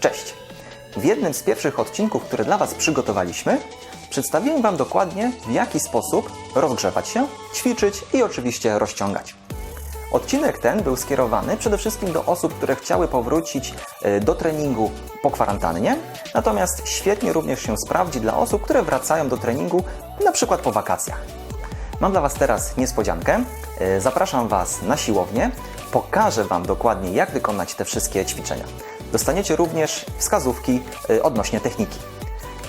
Cześć! W jednym z pierwszych odcinków, które dla Was przygotowaliśmy, przedstawiłem Wam dokładnie, w jaki sposób rozgrzewać się, ćwiczyć i oczywiście rozciągać. Odcinek ten był skierowany przede wszystkim do osób, które chciały powrócić e, do treningu po kwarantannie, natomiast świetnie również się sprawdzi dla osób, które wracają do treningu na przykład po wakacjach. Mam dla Was teraz niespodziankę. E, Zapraszam Was na siłownię. Pokażę Wam dokładnie, jak wykonać te wszystkie ćwiczenia. Dostaniecie również wskazówki e, odnośnie techniki.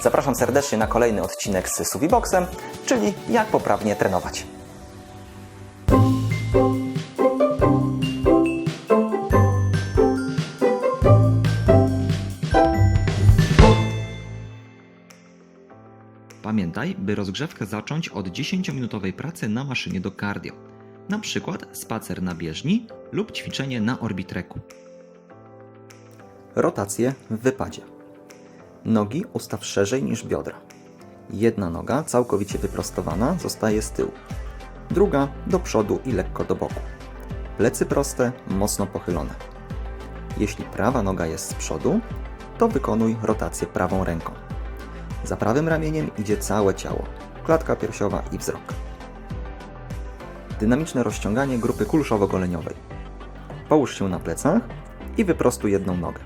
Zapraszam serdecznie na kolejny odcinek z Suviboxem, czyli jak poprawnie trenować. Pamiętaj, by rozgrzewkę zacząć od 10-minutowej pracy na maszynie do cardio. Na przykład spacer na bieżni lub ćwiczenie na orbitreku. Rotacje w wypadzie. Nogi ustaw szerzej niż biodra. Jedna noga całkowicie wyprostowana zostaje z tyłu. Druga do przodu i lekko do boku. Plecy proste, mocno pochylone. Jeśli prawa noga jest z przodu, to wykonuj rotację prawą ręką. Za prawym ramieniem idzie całe ciało, klatka piersiowa i wzrok. Dynamiczne rozciąganie grupy kulszowo-goleniowej. Połóż się na plecach i wyprostuj jedną nogę.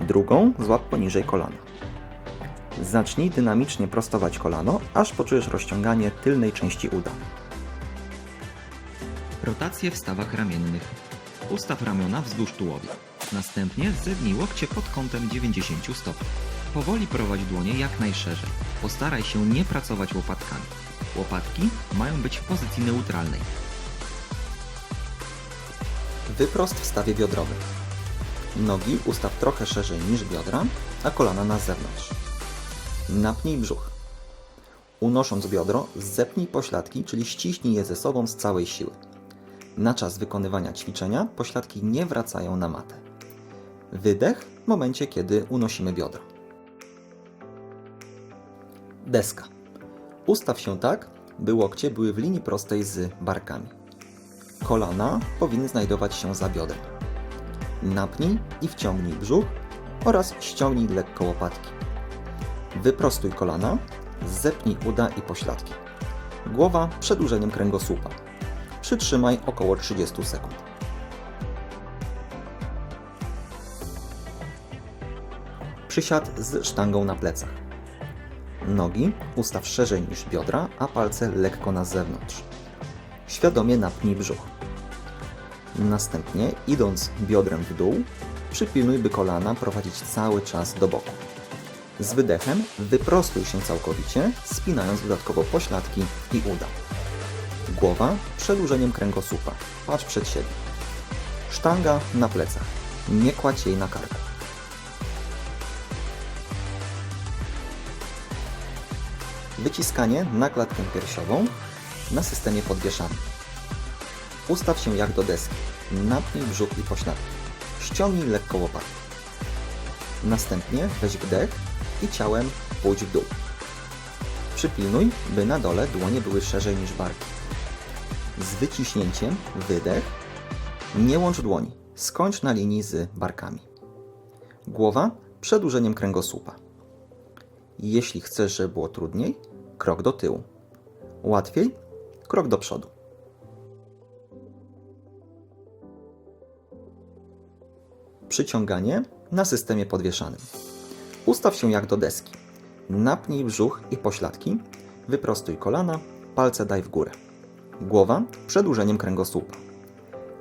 Drugą złap poniżej kolana. Zacznij dynamicznie prostować kolano, aż poczujesz rozciąganie tylnej części uda. Rotacje w stawach ramiennych. Ustaw ramiona wzdłuż tułowia. Następnie zegnij łokcie pod kątem 90 stopni. Powoli prowadź dłonie jak najszerzej. Postaraj się nie pracować łopatkami. Łopatki mają być w pozycji neutralnej. Wyprost w stawie biodrowym. Nogi ustaw trochę szerzej niż biodra, a kolana na zewnątrz. Napnij brzuch. Unosząc biodro, zepnij pośladki, czyli ściśnij je ze sobą z całej siły. Na czas wykonywania ćwiczenia pośladki nie wracają na matę. Wydech w momencie, kiedy unosimy biodro. Deska. Ustaw się tak, by łokcie były w linii prostej z barkami. Kolana powinny znajdować się za biodrem. Napnij i wciągnij brzuch oraz ściągnij lekko łopatki. Wyprostuj kolana, zepnij uda i pośladki. Głowa przedłużeniem kręgosłupa. Przytrzymaj około 30 sekund. Przysiad z sztangą na plecach. Nogi ustaw szerzej niż biodra, a palce lekko na zewnątrz. Świadomie napnij brzuch. Następnie, idąc biodrem w dół, przypilnuj, by kolana prowadzić cały czas do boku. Z wydechem wyprostuj się całkowicie, spinając dodatkowo pośladki i uda. Głowa przedłużeniem kręgosłupa. Patrz przed siebie. Sztanga na plecach. Nie kładź jej na karku. Wyciskanie na klatkę piersiową na systemie podwieszanym. Ustaw się jak do deski. Napnij brzuch i pośladki. Ściągnij lekko łopatki. Następnie weź wdech i ciałem pójdź w dół. Przypilnuj, by na dole dłonie były szerzej niż barki. Z wyciśnięciem wydech. Nie łącz dłoni. Skończ na linii z barkami. Głowa przedłużeniem kręgosłupa. Jeśli chcesz, żeby było trudniej, krok do tyłu. Łatwiej, krok do przodu. Przyciąganie na systemie podwieszanym. Ustaw się jak do deski. Napnij brzuch i pośladki, wyprostuj kolana, palce daj w górę. Głowa przedłużeniem kręgosłupa.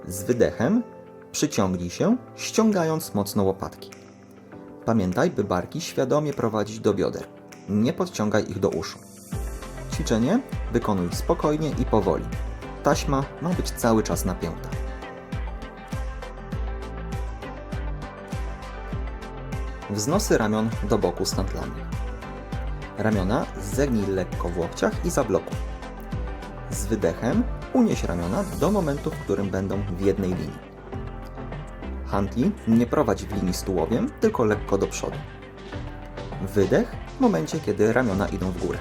Z wydechem przyciągnij się, ściągając mocno łopatki. Pamiętaj, by barki świadomie prowadzić do bioder. Nie podciągaj ich do uszu. Ćwiczenie wykonuj spokojnie i powoli. Taśma ma być cały czas napięta. Wznosy ramion do boku z handlami. Ramiona zegnij lekko w łokciach i zablokuj. Z wydechem unieś ramiona do momentu, w którym będą w jednej linii. Handli nie prowadź w linii z tułowiem, tylko lekko do przodu. Wydech w momencie, kiedy ramiona idą w górę.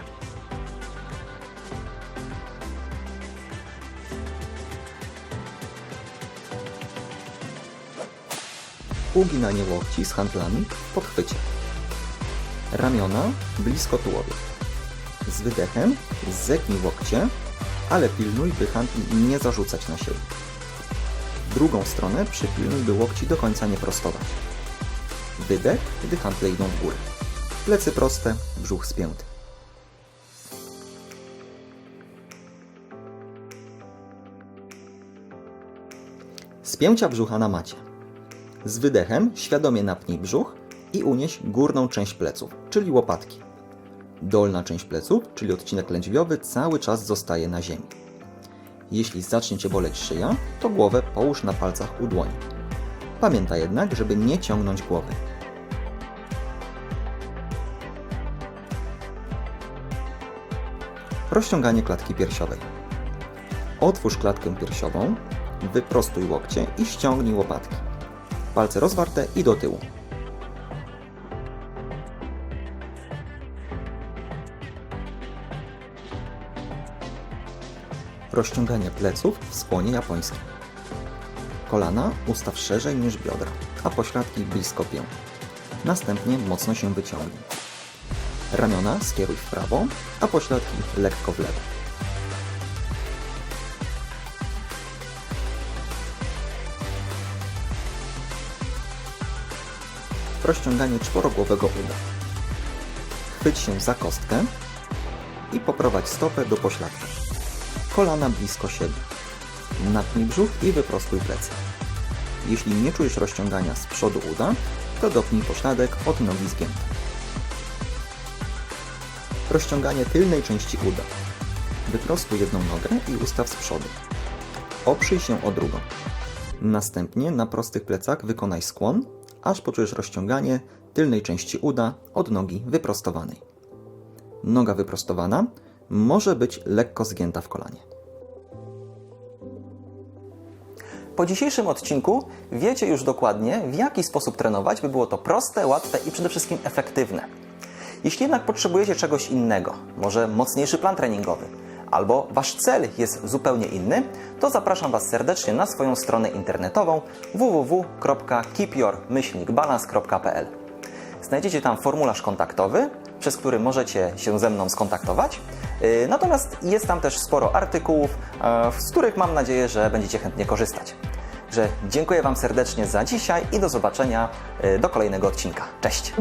Uginanie łokci z handlami w podchwycie. Ramiona blisko tułowia. Z wydechem zegnij łokcie, ale pilnuj, by handli nie zarzucać na siebie. Drugą stronę przypilnuj, by łokci do końca nie prostować. Wydech, gdy handle idą w górę. Plecy proste, brzuch spięty. Spięcia brzucha na macie. Z wydechem świadomie napnij brzuch i unieś górną część pleców, czyli łopatki. Dolna część pleców, czyli odcinek lędźwiowy, cały czas zostaje na ziemi. Jeśli zacznie Cię boleć szyja, to głowę połóż na palcach u dłoni. Pamiętaj jednak, żeby nie ciągnąć głowy. Rozciąganie klatki piersiowej. Otwórz klatkę piersiową, wyprostuj łokcie i ściągnij łopatki. Palce rozwarte i do tyłu. Rozciąganie pleców w skłonie japońskim. Kolana ustaw szerzej niż biodra, a pośladki blisko pięt. Następnie mocno się wyciągnij. Ramiona skieruj w prawo, a pośladki lekko w lewo. Rozciąganie czworogłowego uda. Chwyć się za kostkę i poprowadź stopę do pośladka. Kolana blisko siebie. Napnij brzuch i wyprostuj plecy. Jeśli nie czujesz rozciągania z przodu uda, to dopnij pośladek od nogi zgiętej. Rozciąganie tylnej części uda. Wyprostuj jedną nogę i ustaw z przodu. Oprzyj się o drugą. Następnie na prostych plecach wykonaj skłon, aż poczujesz rozciąganie tylnej części uda od nogi wyprostowanej. Noga wyprostowana może być lekko zgięta w kolanie. Po dzisiejszym odcinku wiecie już dokładnie, w jaki sposób trenować, by było to proste, łatwe i przede wszystkim efektywne. Jeśli jednak potrzebujecie czegoś innego, może mocniejszy plan treningowy, albo wasz cel jest zupełnie inny, to zapraszam Was serdecznie na swoją stronę internetową www.keepyourmyślnikbalance.pl. Znajdziecie tam formularz kontaktowy, przez który możecie się ze mną skontaktować. Yy, Natomiast jest tam też sporo artykułów, e, z których mam nadzieję, że będziecie chętnie korzystać. Że dziękuję Wam serdecznie za dzisiaj i do zobaczenia e, do kolejnego odcinka. Cześć!